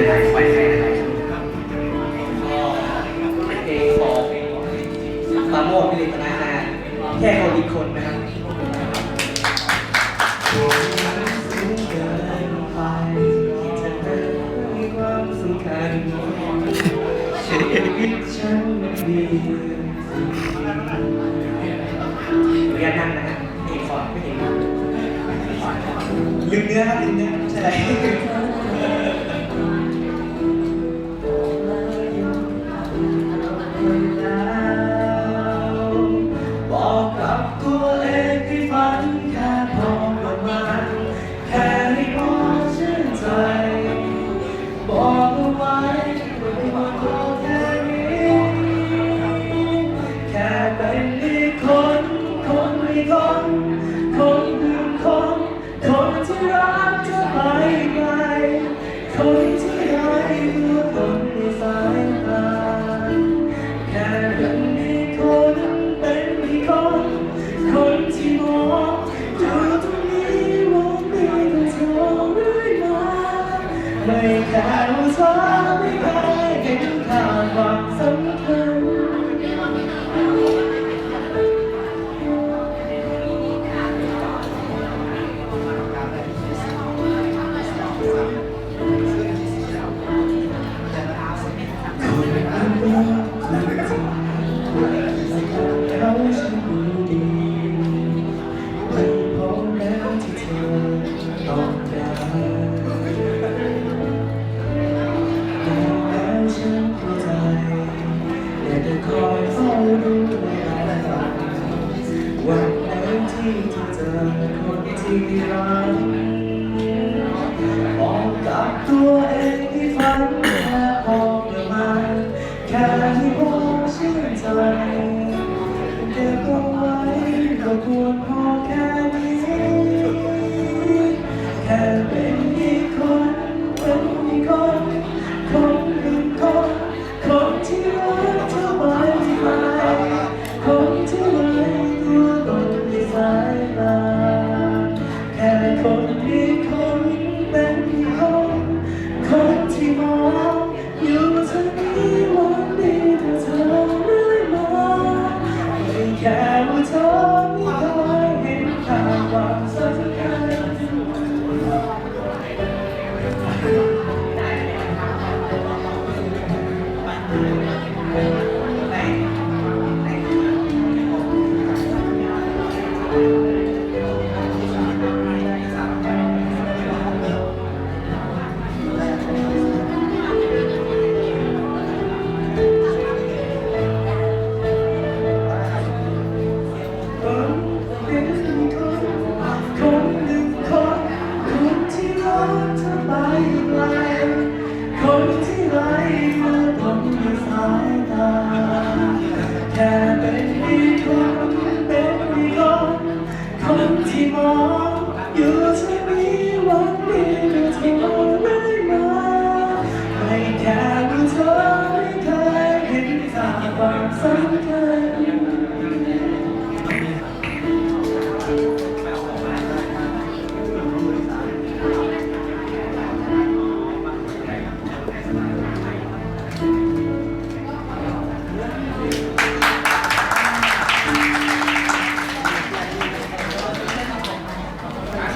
เพลงของปาโมทพิริตนานาแค่คนอีกคนนะครับนั่งนะฮะเอกคอร์ดไม่เห็ลืมเนื้อครับลืมเนื้อใช่ คนคนคือคนคนที่รักจะไปไกลคนที่ให้ตัวตนในสายตาแค่เป็นมีคนเป็นมีคนคนที่มองดูตรงนี้มองไปกับเธอเรื่อยมาไม่แค่รู้เธอไม่เคยเห็นค่าความสำคัญ คนทำไมแปลคนที่ไร้มาบนสายตาแค่เป็นอีกคนเป็นอีกคคนที่มองอยู่ที่มีวังดีแต่ที่มองมาไม่แค่รู้เธอไม่เคยเห็นจากามสำคัญ